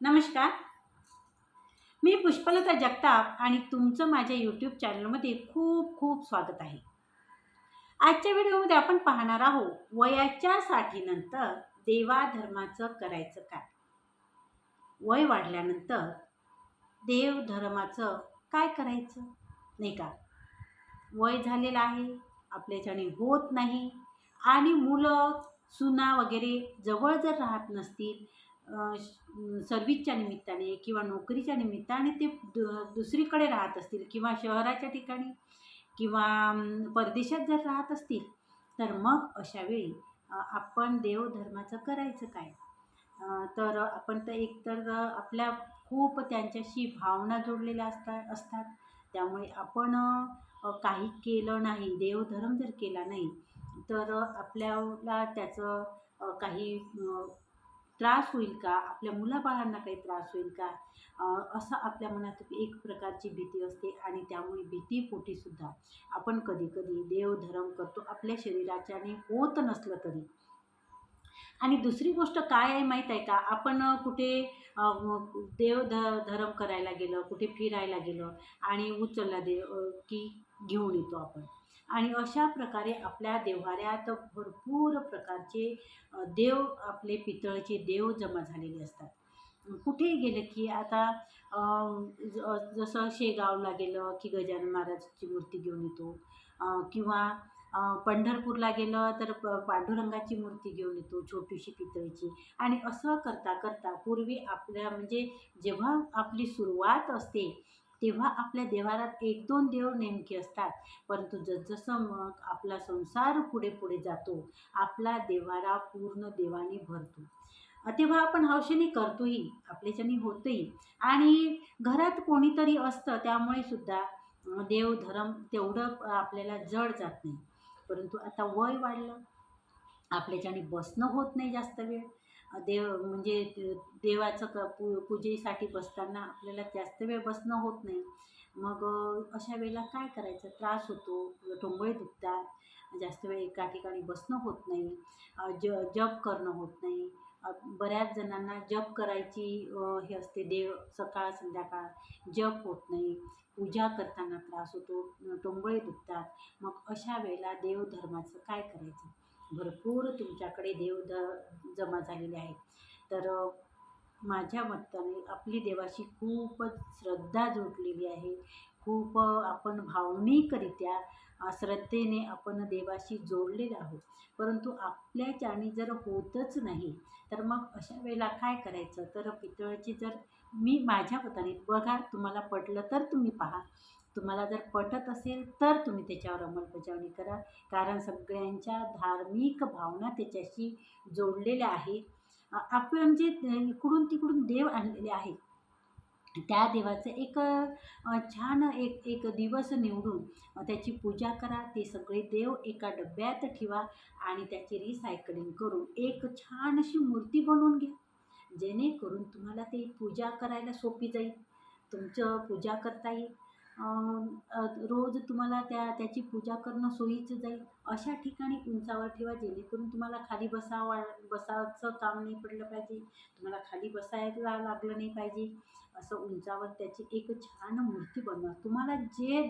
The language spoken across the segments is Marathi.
नमस्कार. मी पुष्पलता जगताप आणि तुमचं माझ्या यूट्यूब चॅनलमध्ये खूप खूप स्वागत आहे. आजच्या व्हिडिओमध्ये आपण पाहणार आहोत वयाच्या साठीनंतर देवाधर्माचं करायचं काय? वय वाढल्यानंतर देवधर्माचं काय करायचं? नाही का? वय झालेलं आहे आपल्याच्याने होत नाही आणि मुलं सुना वगैरे जवळ जर राहत नसतील सर्विसच्या श- सर्व्हिसच्या निमित्ताने किंवा नोकरीच्या निमित्ताने ते दु दुसरीकडे राहत असतील किंवा शहराच्या ठिकाणी किंवा परदेशात जर राहत असतील तर मग अशावेळी आपण देवधर्माचं करायचं काय? तर आपण तर एकतर आपल्या खूप त्यांच्याशी भावना जोडलेल्या असतात असतात. त्यामुळे आपण काही केलं नाही देवधर्म जर केला नाही तर आपल्याला त्याचं काही त्रास होईल का? आपल्या मुलाबाळांना काही त्रास होईल का? असं आपल्या मनात एक प्रकारची भीती असते आणि त्यामुळे भीतीपोटीसुद्धा आपण कधी कधी देवधर्म करतो आपल्या शरीराच्याने होत नसलं तरी. आणि दुसरी गोष्ट काय आहे माहीत आहे का? आपण कुठे देव ध धर्म करायला गेलं कुठे फिरायला गेलं आणि उचलला देव की घेऊन येतो आपण. आणि अशा प्रकारे आपल्या देव्हाऱ्यात भरपूर प्रकारचे देव आपले पितळचे देव जमा झालेले असतात. कुठेही गेलं की आता ज- जसं शेगावला गेलं की गजानन महाराजची मूर्ती घेऊन येतो किंवा पंढरपूरला गेलं तर प पांडुरंगाची मूर्ती घेऊन येतो छोटीशी पितळीची. आणि असं करता करता पूर्वी आपल्या म्हणजे जेव्हा आपली सुरुवात असते तेव्हा आपल्या देवारात एक दोन देव नेमके असतात. परंतु जसजसं मग आपला संसार पुढे पुढे जातो आपला देवारा पूर्ण देवाने भरतो. तेव्हा आपण हौशेने करतोही आपल्याच्याने होतोही. आणि घरात कोणीतरी असतं त्यामुळे सुद्धा देव धर्म तेवढं आपल्याला जड जात नाही. परंतु आता वय वाढलं आपल्याच्याने बसणं होत नाही जास्त वेळ देव म्हणजे देवाचं क पू पूजेसाठी बसताना आपल्याला जास्त वेळ बसणं होत नाही. मग अशा वेळेला काय करायचं? त्रास होतो टोंगळे दुखतात जास्त वेळ एका ठिकाणी बसणं होत नाही ज जप करणं होत नाही. बऱ्याच जणांना जप करायची हे असते देव सकाळ संध्याकाळ जप होत नाही. पूजा करताना त्रास होतो टोंगळे दुखतात. मग अशा वेळेला देवधर्माचं काय करायचं? भरपूर तुमच्याकडे देव द जमा झालेले आहेत. तर माझ्या मताने आपली देवाशी खूपच श्रद्धा जोडलेली आहे. खूप आपण भावनिकरित्या श्रद्धेने आपण देवाशी जोडलेले आहोत. परंतु आपल्याच्याने जर होतच नाही तर मग अशा वेळेला काय करायचं? तर पितळाची जर मी माझ्या मताने बघा तुम्हाला पटलं तर तुम्ही पहा. तुम्हाला जर पटत असेल तर तुम्ही त्याच्यावर अंमलबजावणी करा. कारण सगळ्यांच्या धार्मिक भावना त्याच्याशी जोडलेल्या आहेत. आपण जे इकडून तिकडून देव आणलेले आहे त्या देवाचं एक छान एक एक दिवस निवडून त्याची पूजा करा. ते सगळे देव एका डब्यात ठेवा आणि त्याची रिसायकलिंग करून एक छान अशी मूर्ती बनवून घ्या. जेणेकरून तुम्हाला ते पूजा करायला सोपी जाईल. तुमचं पूजा करता येईल. रोज तुम्हाला त्या त्याची पूजा करणं सोयीचं जाईल. अशा ठिकाणी उंचावर ठेवा जेणेकरून तुम्हाला खाली बसावा बसायचं काम नाही पडलं पाहिजे. तुम्हाला खाली बसायला लागलं नाही पाहिजे. असं उंचावर त्याची एक छान मूर्ती बनवा. तुम्हाला जे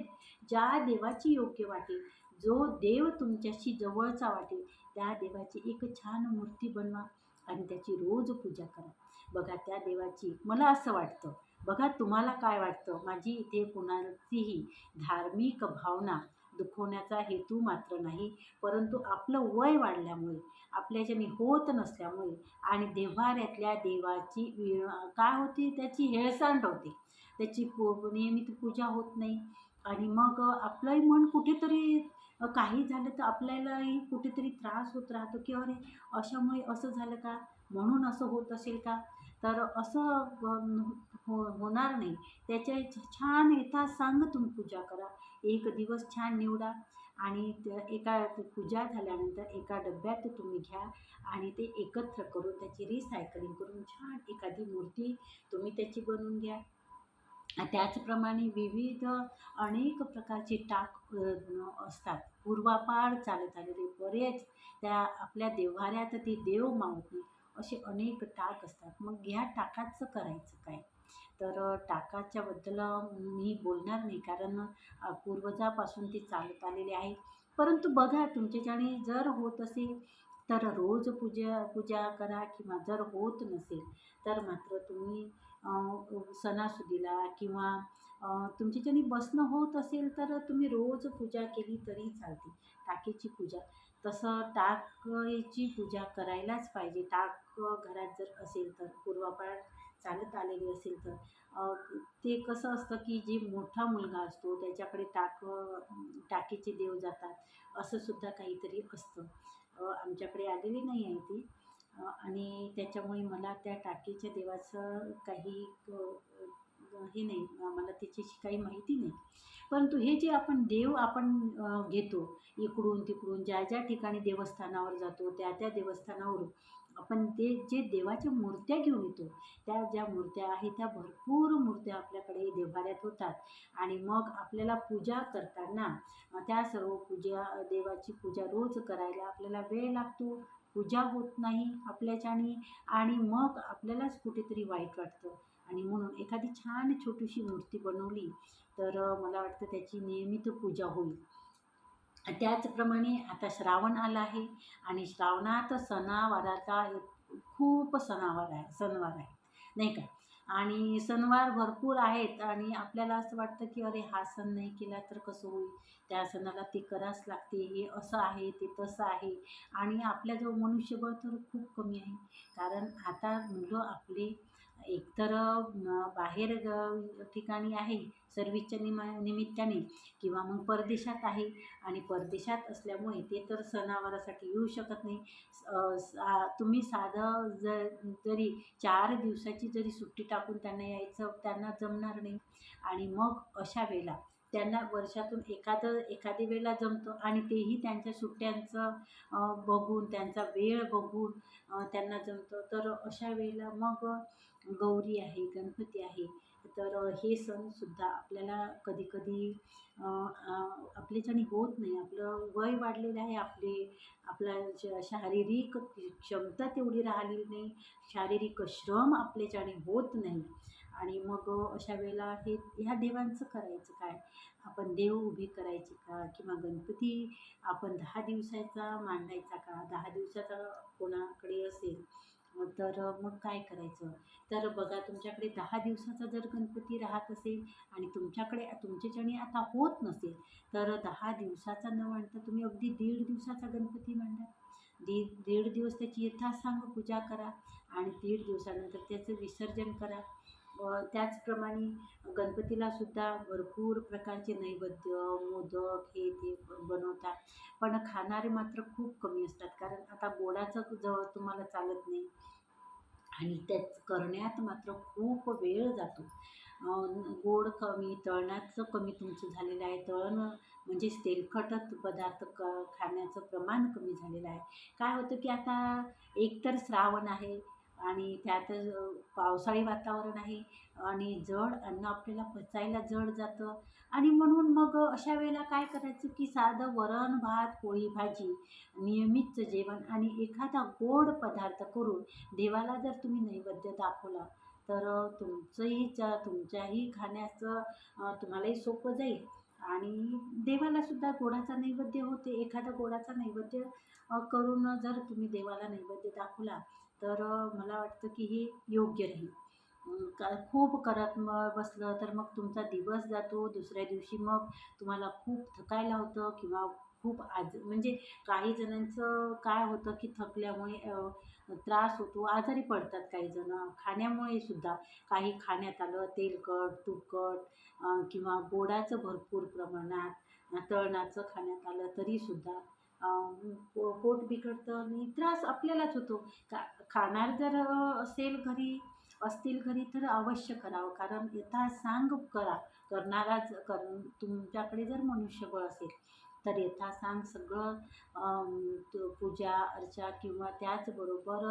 ज्या देवाची योग्य वाटेल जो देव तुमच्याशी जवळचा वाटेल त्या देवाची एक छान मूर्ती बनवा आणि त्याची रोज पूजा करा. बघा त्या देवाची मला असं वाटतं बघा तुम्हाला काय वाटतं? माझी इथे कुणाचीही धार्मिक भावना दुखवण्याचा हेतू मात्र नाही परंतु आपलं वय वाढल्यामुळे आपल्याच्याने होत नसल्यामुळे आणि देव्हाऱ्यातल्या देवाची काय होती? त्याची हेळसांड होते. त्याची पू नियमित पूजा होत नाही. आणि मग आपलंही मन कुठेतरी काही झालं तर आपल्यालाही कुठेतरी त्रास होत राहतो की अरे अशामुळे असं झालं का? म्हणून असं होत असेल का? तर असं हो होणार नाही. त्याच्या छान येता सांग तुम्ही पूजा करा. एक दिवस छान निवडा आणि एका पूजा झाल्यानंतर एका डब्यात तुम्ही घ्या आणि ते एकत्र करून त्याची रिसायकलिंग करून छान एखादी मूर्ती तुम्ही त्याची बनवून घ्या. त्याचप्रमाणे विविध अनेक प्रकारचे टाक असतात. पूर्वापार चालत आलेले बरेच त्या आपल्या देव्हाऱ्यात ते देव मावते असे अनेक टाक असतात. मग ह्या टाकाचं करायचं काय? तर टाकाच्याबद्दल मी बोलणार नाही. कारण पूर्वजापासून ते चालत आलेले आहे. परंतु बघा तुमच्याच्याने जर होत असेल तर रोज पूजा पूजा करा किंवा जर होत नसेल तर मात्र तुम्ही सणासुदीला किंवा अ, तुमच्याच्याने बसणं होत असेल तर तुम्ही रोज पूजा केली तरी चालते. टाकीची पूजा. तसं टाकची पूजा करायलाच पाहिजे. टाक घरात जर असेल तर पूर्वापार चालत आलेली असेल तर ते कसं असतं की जे मोठा मुलगा असतो त्याच्याकडे टाक टाकीचे देव जातात असं सुद्धा काहीतरी असतं. आमच्याकडे आलेली नाही आहे ती. आणि त्याच्यामुळे मला त्या टाकीच्या देवाचं काही हे नाही मला त्याच्याशी काही माहिती नाही. परंतु हे जे आपण देव आपण घेतो इकडून तिकडून ज्या ज्या ठिकाणी देवस्थानावर जातो त्या त्या देवस्थानावरून आपण ते जे देवाच्या मूर्त्या घेऊन येतो त्या ज्या मूर्त्या आहेत त्या भरपूर मूर्त्या आपल्याकडे देव्हाऱ्यात होतात. आणि मग आपल्याला पूजा करताना त्या सर्व पूजा देवाची पूजा रोज करायला आपल्याला वेळ लागतो. पूजा होत नाही आपल्याच्याने आणि मग आपल्यालाच कुठेतरी वाईट वाटतं. आणि म्हणून एखादी छान छोटीशी मूर्ती बनवली तर मला वाटतं त्याची नियमित पूजा होईल. त्याचप्रमाणे आता श्रावण आला आहे आणि श्रावणात सणावाराचा एक खूप सणावार आहे सणवार आहे नाही का? आणि सणवार भरपूर आहेत आणि आपल्याला असं वाटतं की अरे हा सण नाही केला तर कसं होईल? त्या सणाला ते करावंच लागते हे असं आहे ते तसं आहे आणि आपल्याजवळ मनुष्यबळ तर खूप कमी आहे. कारण आता मुलं आपले एकतर बाहेर ग ठिकाणी आहे सर्विसच्या निमा निमित्ताने किंवा मग परदेशात आहे आणि परदेशात असल्यामुळे ते तर सणावारासाठी येऊ शकत नाही. सा तुम्ही साधं ज जरी चार दिवसाची जरी सुट्टी टाकून त्यांना यायचं त्यांना जमणार नाही आणि मग अशा वेळेला त्यांना वर्षातून एखादं एखादी वेळेला जमतो आणि तेही त्यांच्या सुट्ट्यांचं बघून त्यांचा वेळ बघून त्यांना जमतं. तर अशा वेळेला मग गौरी आहे गणपती आहे तर हे सणसुद्धा आपल्याला कधीकधी आपल्याच्याने होत नाही. आपलं वय वाढलेलं आहे आपले आपला श शारीरिक क्षमता तेवढी राहिलेली नाही शारीरिक श्रम आपल्याच्याने होत नाही. आणि मग अशा वेळेला हे ह्या देवांचं करायचं काय? आपण देव उभे करायचे का? किंवा गणपती आपण दहा दिवसाचा मांडायचा का? दहा दिवसाचा कोणाकडे असेल? तर मग काय करायचं? तर बघा तुमच्याकडे दहा दिवसाचा जर गणपती राहत असेल आणि तुमच्याकडे तुमच्याच्याने आता होत नसेल तर दहा दिवसाचा न मांडता तुम्ही अगदी दीड दिवसाचा गणपती मांडा. दीड दीड दिवस त्याची यथासांग पूजा करा आणि दीड दिवसानंतर त्याचं विसर्जन करा. त्याचप्रमाणे गणपतीला सुद्धा भरपूर प्रकारचे नैवेद्य मोदक हे ते बनवतात. पण खाणारे मात्र खूप कमी असतात. कारण आता गोडाचं जवळ तुम्हाला चालत नाही. आणि त्याच करण्यात मात्र खूप वेळ जातो. गोड कमी तळण्याचं कमी तुमचं झालेलं आहे. तळण म्हणजेच तेलकटच पदार्थ क खाण्याचं प्रमाण कमी झालेलं आहे. काय होतं की आता एकतर श्रावण आहे आणि त्यात पावसाळी वातावरण आहे आणि जड अन्न आपल्याला पचायला जड जातं. आणि म्हणून मग अशा वेळेला काय करायचं की साधं वरण भात पोळी भाजी नियमितचं जेवण आणि एखादा गोड पदार्थ करून देवाला जर तुम्ही नैवेद्य दाखवला तर तुमचंही च तुमच्याही खाण्याचं तुम्हालाही सोपं जाईल. आणि देवालासुद्धा गोडाचा नैवेद्य होते. एखादा गोडाचा नैवेद्य करून जर तुम्ही देवाला नैवेद्य दाखवला तर मला वाटतं की हे योग्य राहील. का खूप करत मग बसलं तर मग तुमचा दिवस जातो. दुसऱ्या दिवशी मग तुम्हाला खूप थकायला होतं किंवा खूप आज म्हणजे काही जणांचं काय होतं की थकल्यामुळे त्रास होतो आजारी पडतात काही जणं. खाण्यामुळे सुद्धा काही खाण्यात आलं तेलकट तुपकट किंवा गोडाचं भरपूर प्रमाणात तळणाचं खाण्यात आलं तरीसुद्धा पोट बिघडतं आणि त्रास आपल्यालाच होतो. का खाणार जर असेल घरी असतील घरी तर अवश्य करावं. कारण यथासांग करा. करणाराच कर तुमच्याकडे जर मनुष्यबळ असेल तर यथासांग सगळं पूजा अर्चा किंवा त्याचबरोबर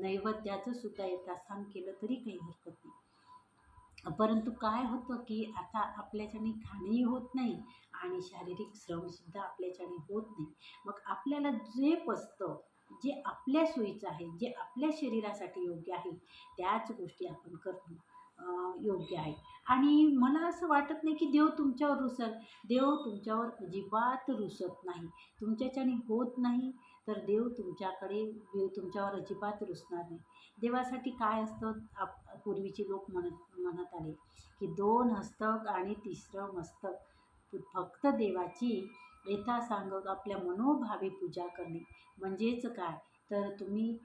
नैवेद्याचं सुद्धा यथासांग केलं तरी काही हरकत नाही. परंतु काय होतं की आता आपल्याच्याने खाणंही होत नाही आणि शारीरिक श्रमसुद्धा आपल्याच्याने होत नाही. मग आपल्याला जे पचतं जे आपल्या सोयीचं आहे जे आपल्या शरीरासाठी योग्य आहे त्याच गोष्टी आपण करणं योग्य आहे. आणि मला असं वाटत नाही की देव तुमच्यावर रुसल देव तुमच्यावर अजिबात रुसत नाही. तुमच्याच्याने होत नाही तर देव तुमच्याकडे देव तुमच्यावर अजिबात रुसणार नाही. देवासाठी काय असतं? आप पूर्वीचे लोक म्हणत म्हणत आले की दोन हस्तक आणि तिसरं मस्तक. फक्त देवाची येता सांग आपल्या मनोभावे पूजा करणे. म्हणजेच काय? तर तुम्ही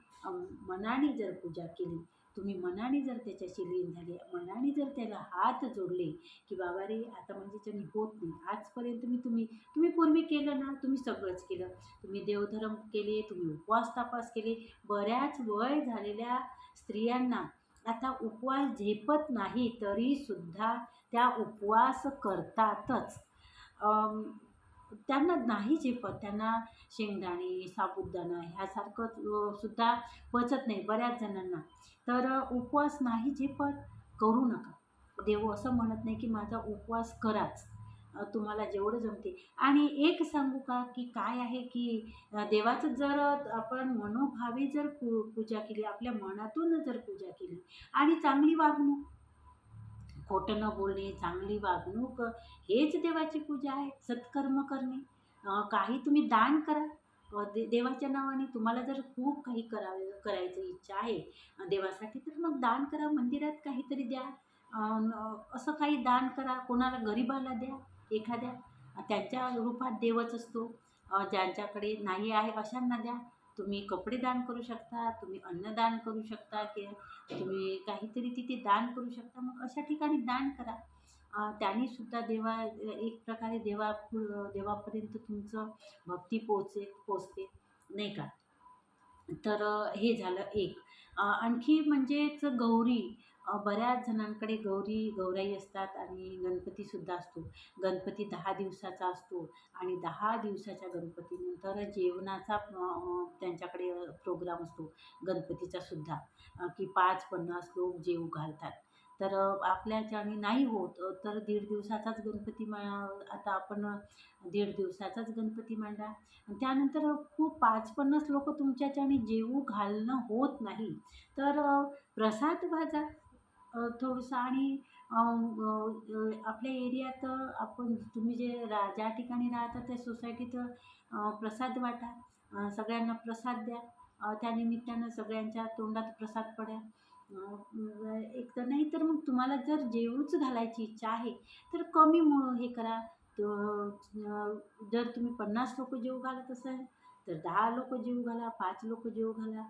मनाने जर पूजा केली तुम्ही मनाने जर त्याच्याशी लीन झाले मनाने जर त्याला हात जोडले की बाबा रे आता म्हणजे त्याने होत नाही आजपर्यंत मी तुम्ही तुम्ही पूर्वी केलं ना तुम्ही सगळंच केलं. तुम्ही देवधर्म केले तुम्ही उपवास तापास केले बऱ्याच वय झालेल्या स्त्रियांना आता उपवास झेपत नाही तरीसुद्धा त्या उपवास करतातच. त्यांना नाही झेपत. त्यांना शेंगदाणे साबुदाणा ह्यासारखं सुद्धा पचत नाही बऱ्याच जणांना. तर उपवास नाही झेपत? करू नका. देव असं म्हणत नाही की माझा उपवास कराच. तुम्हाला जेवढं जमते. आणि एक सांगू का की काय आहे की देवाचं जर आपण मनोभावे जर पू पूजा केली आपल्या मनातून जर पूजा केली आणि चांगली वागणूक खोटं न बोलणे चांगली वागणूक हेच देवाची पूजा आहे सत्कर्म करणे. काही तुम्ही दान करा. दे देवाच्या नावाने तुम्हाला जर खूप काही करावे करायची इच्छा आहे देवासाठी तर मग दान करा मंदिरात काहीतरी द्या. असं काही दान करा कोणाला गरिबाला द्या एखाद्या. त्यांच्या रूपात देवच असतो. ज्यांच्याकडे नाही आहे अशांना द्या. तुम्ही कपडे दान करू शकता तुम्ही अन्नदान करू शकता की तुम्ही काहीतरी तिथे दान करू शकता. मग अशा ठिकाणी दान करा. अ, देवा एक प्रकारे देवा देवापर्यंत तुमचं भक्ती पोचे पोचते नाही का? तर हे झालं एक. आणखी म्हणजेच गौरी बऱ्याच जणांकडे गौरी गौराई असतात आणि गणपतीसुद्धा असतो. गणपती दहा दिवसाचा असतो आणि दहा दिवसाच्या गणपतीनंतर जेवणाचा त्यांच्याकडे प्रोग्राम असतो गणपतीचासुद्धा की पाच पन्नास लोक जेव घालतात. तर आपल्याच्याने नाही होत तर दीड दिवसाचाच गणपती मा आता आपण दीड दिवसाचाच गणपती मांडा. त्यानंतर खूप पाच पन्नास लोक तुमच्याच्याने जेवू घालणं होत नाही तर प्रसाद भाजा. थोडंसं आणि आपल्या एरियात आपण तुम्ही जे रा ज्या ठिकाणी राहता त्या सोसायटीत प्रसाद वाटा. सगळ्यांना प्रसाद द्या. त्यानिमित्तानं सगळ्यांच्या तोंडात प्रसाद पड्या एक तर नाही तर मग तुम्हाला जर जेवूच घालायची इच्छा आहे तर कमी मग हे करा. तो जर तुम्ही पन्नास लोक जेव घालत असाल तर दहा लोक जेव घाला पाच लोक जेव घाला.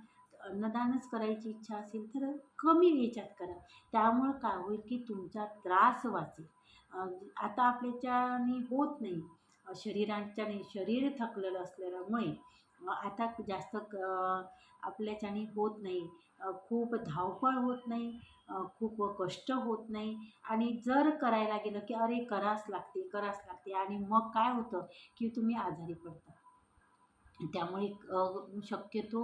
अन्नदानच करायची इच्छा असेल तर कमी ह्याच्यात करा. त्यामुळं काय होईल की तुमचा त्रास वाचेल. आता आपल्याच्याने होत नाही. शरीरांच्याने शरीराच्याने शरीर थकलेलं असल्यामुळे आता जास्त क आपल्याच्याने होत नाही. खूप धावपळ होत नाही. खूप कष्ट होत नाही. आणि जर करायला गेलं की अरे करावंच लागते करावंच लागते. आणि मग काय होतं की तुम्ही आजारी पडता. त्यामुळे शक्यतो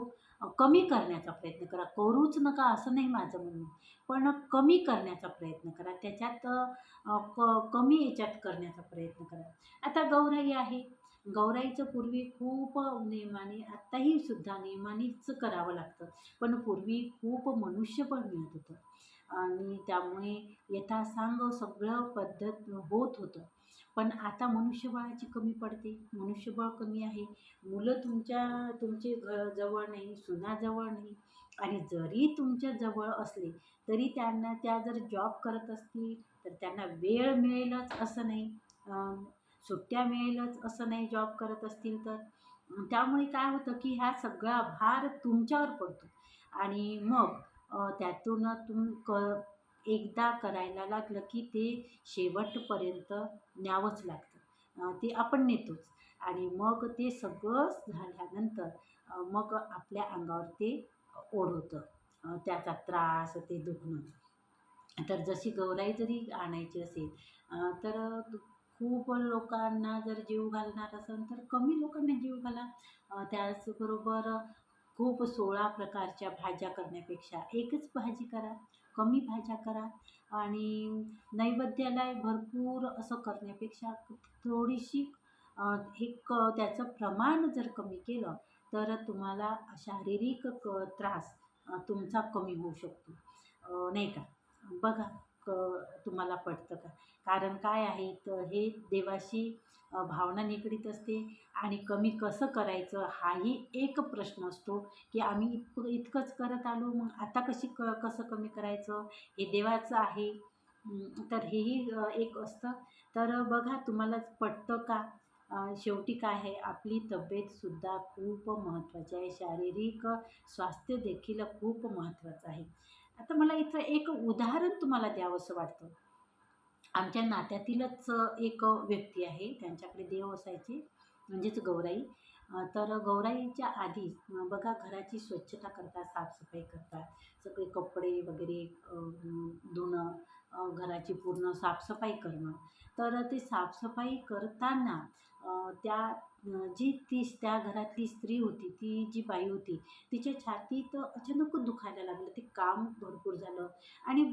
कमी करण्याचा प्रयत्न करा. करूच नका असं नाही माझं म्हणणं. पण कमी करण्याचा प्रयत्न करा. त्याच्यात क कमी याच्यात करण्याचा प्रयत्न करा. आता गौराई आहे. गौराईचं पूर्वी खूप नियमाने आत्ताही सुद्धा नियमानेच करावं लागतं. पण पूर्वी खूप मनुष्यबळ मिळत होतं. आणि त्यामुळे यथासांग सगळं पद्धत होत होतं. पण आता मनुष्यबळाची कमी पडते. मनुष्यबळ कमी आहे. मुलं तुमच्या तुमचे जवळ नाही सुनाजवळ नाही. आणि जरी तुमच्या जवळ असले तरी त्यांना त्या जर जॉब करत असतील तर त्यांना वेळ मिळेलच असं नाही. सुट्ट्या मिळेलच असं नाही जॉब करत असतील तर. त्यामुळे काय होतं की ह्या सगळा भार तुमच्यावर पडतो. आणि मग त्यातून तुम क एकदा करायला लागलं की ते शेवटपर्यंत न्यावंच लागतं. ते आपण नेतोच. आणि मग ते सगळं झाल्यानंतर मग आपल्या अंगावर ते ओढवतं. त्याचा त्रास ते दुखणं. तर जशी गौराई जरी आणायची असेल तर खूप लोकांना जर जीव घालणार असेल तर कमी लोकांना जीव घाला. त्याचबरोबर खूप सोळा प्रकारच्या भाज्या करण्यापेक्षा एकच भाजी करा. कमी भाज्या करा आणि नैवेद्याला भरपूर असं करण्यापेक्षा थोडीशी एक त्याचं प्रमाण जर कमी केलं तर तुम्हाला शारीरिक क त्रास तुमचा कमी होऊ शकतो. नाही का? बघा. तुम्हाला पटतं का? कारण काय आहे तर हे देवाशी भावना निगडीत असते आणि कमी कसं करायचं हाही एक प्रश्न असतो की आम्ही इत इतकंच करत आलो मग आता कशी क कसं कमी करायचं? हे देवाचं आहे. तर हेही एक असतं. तर बघा तुम्हाला पटतं का? शेवटी काय आहे? आपली तब्येतसुद्धा खूप महत्त्वाची आहे. शारीरिक स्वास्थ्य देखील खूप महत्त्वाचं आहे. आता मला इथं एक उदाहरण तुम्हाला द्यावंसं वाटतं. आमच्या नात्यातीलच एक व्यक्ती आहे. त्यांच्याकडे देव असायचे म्हणजेच गौराई. तर गौराईच्या आधी बघा घराची स्वच्छता करतात साफसफाई करतात. सगळे कपडे वगैरे धुणं घराची पूर्ण साफसफाई करणं. तर ते साफसफाई करताना त्या जी ती त्या घरातली स्त्री होती ती जी बाई होती तिच्या छातीत अचानक दुखायला लागलं. ते काम भरपूर झालं. आणि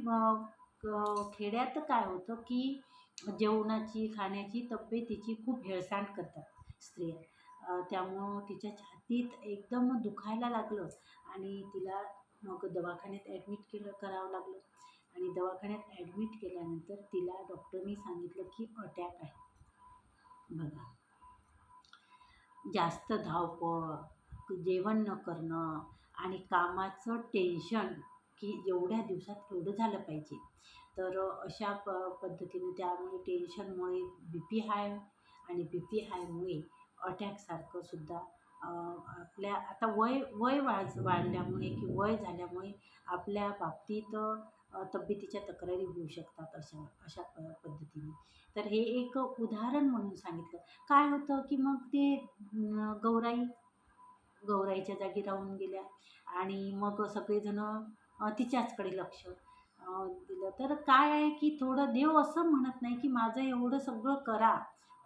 खेड्यात काय होतं की जेवणाची खाण्याची तब्येतीची खूप हेळसांड करतात स्त्रिया. त्यामुळं तिच्या छातीत एकदम दुखायला लागलं आणि तिला मग दवाखान्यात ॲडमिट केलं करावं लागलं. आणि दवाखान्यात ॲडमिट केल्यानंतर तिला डॉक्टरनी सांगितलं की अटॅक आहे. बघा. जास्त धावपळ जेवण न करणं आणि कामाचं टेन्शन की एवढ्या दिवसात एवढं झालं पाहिजे. तर अशा प पद्धतीने त्यामुळे टेन्शनमुळे बी पी हाय आणि बी पी हायमुळे अटॅकसारखं सुद्धा आपल्या आता वय वय वाढ वाढल्यामुळे की वय झाल्यामुळे आपल्या बाबतीत तब्येतीच्या तक्रारी होऊ शकतात अशा अशा प पद्धतीने. तर हे एक उदाहरण म्हणून सांगितलं. काय होतं की मग ते गौराई गौराईच्या जागी राहून गेल्या आणि मग सगळेजणं तिच्याचकडे लक्ष दिलं. तर काय आहे की थोडं देव असं म्हणत नाही की माझं एवढं सगळं करा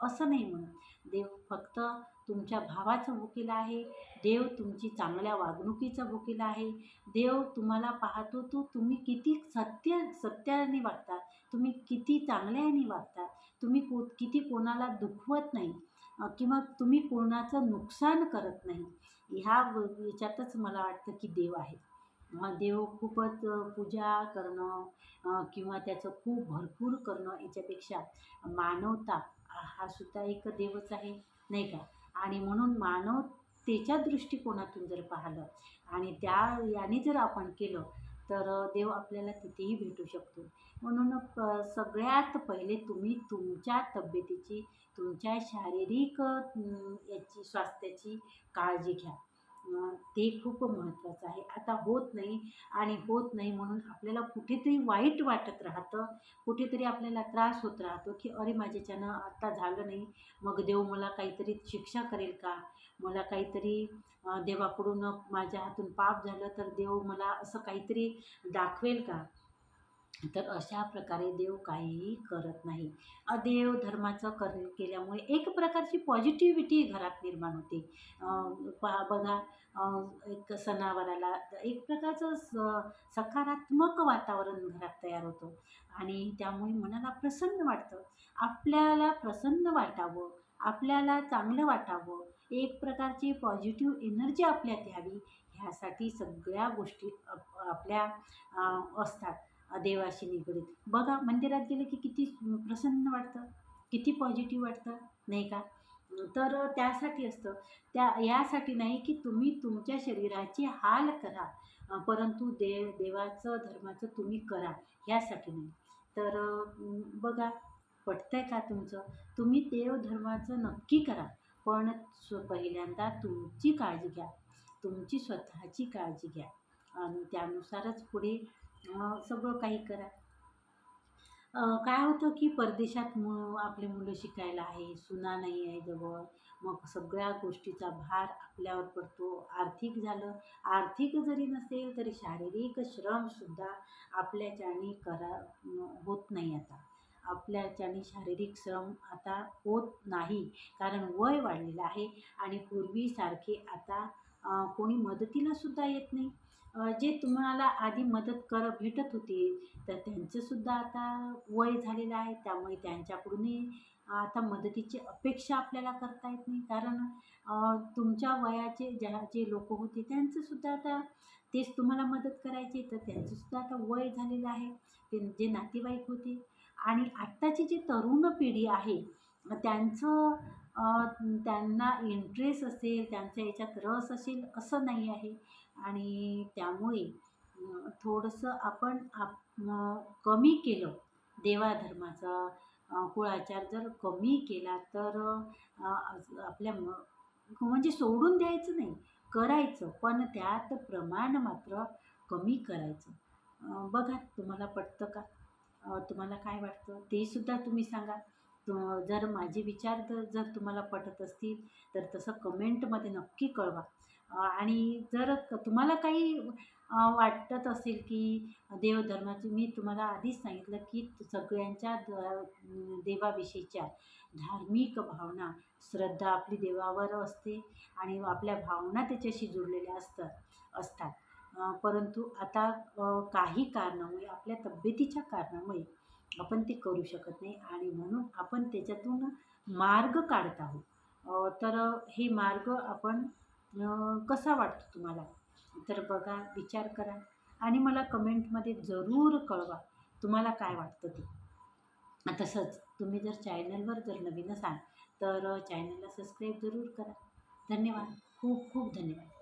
असं नाही म्हणत. देव फक्त तुमच्या भावाचं वकील आहे. देव तुमची चांगल्या वागणुकीचा वकील आहे. देव तुम्हाला पाहतो तो तुम्ही किती सत्य सत्याने वागता. तुम्ही किती चांगल्याने वागता. तुम्ही को किती कोणाला दुखवत नाही. किंवा तुम्ही कोणाचं नुकसान करत नाही. ह्या याच्यातच मला वाटतं की देव आहे. देव खूपच पूजा करणं किंवा त्याचं खूप भरपूर करणं याच्यापेक्षा मानवता हा सुद्धा एक देवच आहे नाही का? आणि म्हणून मानवतेच्या दृष्टिकोनातून जर पाहिलं आणि त्या याने जर आपण केलं तर देव आपल्याला तिथेही भेटू शकतो. म्हणून प- सगळ्यात पहिले तुम्ही तुमच्या तब्येतीची तुमच्या शारीरिक याची स्वास्थ्याची काळजी घ्या. ते खूप महत्त्वाचं आहे. आता होत नाही आणि होत नाही म्हणून आपल्याला कुठेतरी वाईट वाटत राहतं. कुठेतरी आपल्याला त्रास होत राहतो की अरे माझ्याच्यानं आत्ता झालं नाही मग देव मला काहीतरी शिक्षा करेल का? मला काहीतरी देवाकडून माझ्या हातून पाप झालं तर देव मला असं काहीतरी दाखवेल का? तर अशा प्रकारे देव काहीही करत नाही. देव धर्माचं कर केल्यामुळे एक प्रकारची पॉझिटिव्हिटी घरात निर्माण होते. पहा बघा एक सणावाराला एक प्रकारचं स सकारात्मक वातावरण घरात तयार होतं. आणि त्यामुळे मनाला प्रसन्न वाटतं. आपल्याला प्रसन्न वाटावं आपल्याला चांगलं वाटावं एक प्रकारची पॉझिटिव्ह एनर्जी आपल्यात यावी ह्यासाठी सगळ्या गोष्टी आपल्या असतात. देवाशी निगडीत. बघा मंदिरात गेलं की किती प्रसन्न वाटतं किती पॉझिटिव्ह वाटतं नाही का? तर त्यासाठी असतं. त्या यासाठी नाही की तुम्ही तुमच्या शरीराची हाल करा परंतु देव देवाचं धर्माचं तुम्ही करा ह्यासाठी नाही. तर बघा पटतं आहे का तुमचं? तुम्ही देव धर्माचं नक्की करा पण पहिल्यांदा तुमची काळजी घ्या. तुमची स्वतःची काळजी घ्या. आणि त्यानुसारच पुढे सगळं काही करा. काय होतं की परदेशात मु आपले मुलं शिकायला आहे सुना नाही आहे जवळ. मग सगळ्या गोष्टीचा भार आपल्यावर पडतो. आर्थिक झालं आर्थिक जरी नसेल तरी शारीरिक श्रमसुद्धा आपल्याच्याने करा होत नाही आता. आपल्याच्याने शारीरिक श्रम आता होत नाही. कारण वय वाढलेलं आहे आणि पूर्वीसारखे आता कोणी मदतीला सुद्धा येत नाही. जे तुम्हाला आधी मदत कर भेटत होती तर त्यांचंसुद्धा आता वय झालेलं आहे. त्यामुळे त्यांच्याकडूनही आता मदतीची अपेक्षा आपल्याला करता येत नाही. कारण तुमच्या वयाचे ज्या जे लोक होते त्यांचंसुद्धा आता तेच तुम्हाला मदत करायची. तर त्यांचंसुद्धा आता वय झालेलं आहे. ते जे नातेवाईक होते. आणि आत्ताची जी तरुण पिढी आहे त्यांचं त्यांना इंटरेस्ट असेल त्यांचा याच्यात रस असेल असं नाही आहे. आणि त्यामुळे थोडंसं आपण आप कमी केलं देवाधर्माचा. कुळाचार जर कमी केला तर आपल्या म्हणजे सोडून द्यायचं नाही करायचं. पण त्यात प्रमाण मात्र कमी करायचं. बघा तुम्हाला पटतं का? तुम्हाला काय वाटतं? ते सुद्धा तुम्ही सांगा. जर माझे विचार जर जर तुम्हाला पटत असतील तर तसं कमेंटमध्ये नक्की कळवा. आणि जर तुम्हाला काही वाटत असेल की देवधर्माची मी तुम्हाला आधीच सांगितलं की सगळ्यांच्या द देवाविषयीच्या धार्मिक भावना श्रद्धा आपली देवावर असते आणि आपल्या भावना त्याच्याशी जुळलेल्या असतात. असतात परंतु आता काही कारणामुळे आपल्या तब्येतीच्या कारणामुळे आपण ते करू शकत नाही आणि म्हणून आपण त्याच्यातून मार्ग काढत आहोत. तर हे मार्ग आपण कसा वाटतो तुम्हाला? तर बघा विचार करा आणि मला कमेंटमध्ये जरूर कळवा तुम्हाला काय वाटतं ते. तसंच तुम्ही जर चॅनलवर जर नवीन असाल तर चॅनलला सबस्क्राईब जरूर करा. धन्यवाद. खूप खूप धन्यवाद.